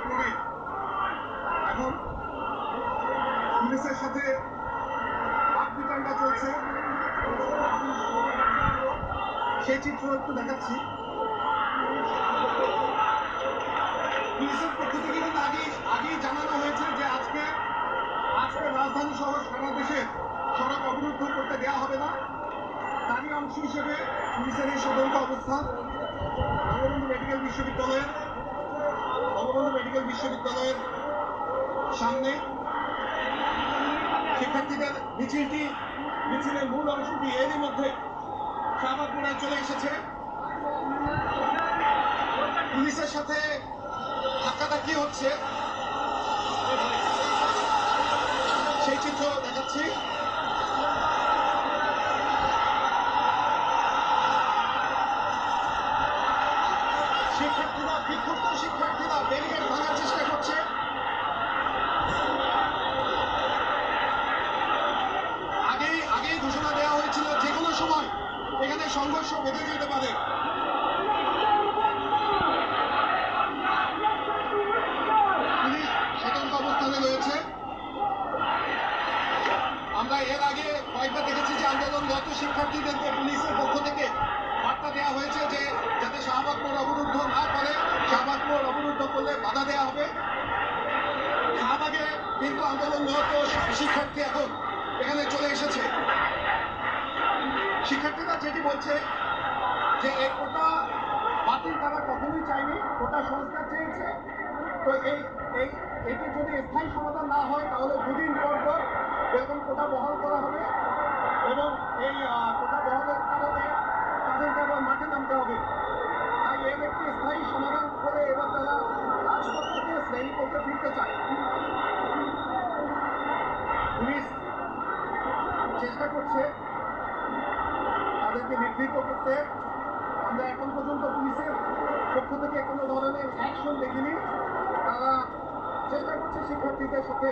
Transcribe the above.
শাহবাগপুরে এখন পুলিশের সাথে বাকবিতণ্ডা চলছে। সেই চিত্র একটু দেখাচ্ছি। পুলিশের পক্ষ থেকে কিন্তু আগে আগেই জানানো হয়েছে যে আজকে আজকে রাজধানী সহ সারা দেশে সড়ক অবরুদ্ধ করতে দেওয়া হবে না। তারই অংশ হিসেবে পুলিশের এই সতর্ক অবস্থান মেডিকেল বিশ্ববিদ্যালয়ের মেডিকেল বিশ্ববিদ্যালয়ের সামনে শিক্ষার্থীদের মিছিলটি, মিছিলের মূল অংশটি এরই মধ্যে শাহবাগপুরায় চলে এসেছে। পুলিশের সাথে ধাক্কাধাক্কি হচ্ছে। সেই চিত্র দেখাচ্ছি। শিক্ষার্থীরা বিক্ষুব্ধ শিক্ষার্থীরা সংঘর্ষ বেঁধে যেতে পারে। পুলিশ সতর্ক অবস্থানে রয়েছে। আমরা এর আগে কয়েকবার দেখেছি যে আন্দোলনরত শিক্ষার্থীদেরকে পুলিশের পক্ষ থেকে বার্তা দেওয়া হয়েছে যে যাতে শাহবাগ মোড় অবরুদ্ধ না করে শাহবাগ মোড় অবরুদ্ধ করলে বাধা দেওয়া হবে। শাহবাগে কিন্তু আন্দোলনরত শিক্ষার্থী এখন এখানে চলে এসেছে। শিক্ষার্থীরা যেটি বলছে যে এই কোটা বাতিল তারা কখনোই চায়নি, কোটা সংস্কার চেয়েছে। তো এই এই, এটি যদি স্থায়ী সমাধান না হয়, তাহলে দুদিন পর পর এরকম কোটা বহাল করা হবে এবং এই কোটা বহালের কারণে তাদেরকে আবার মাঠে নামতে হবে। তাই এর একটি স্থায়ী সমাধান করে এবার তারা রাজপথ থেকে করতে ফিরতে চায়। পুলিশ চেষ্টা করছে তাদেরকে নির্ধারিত করতে। আমরা এখন পর্যন্ত পুলিশের পক্ষ থেকে কোনো ধরনের অ্যাকশন দেখিনি। তারা চেষ্টা করছে শিক্ষার্থীদের সাথে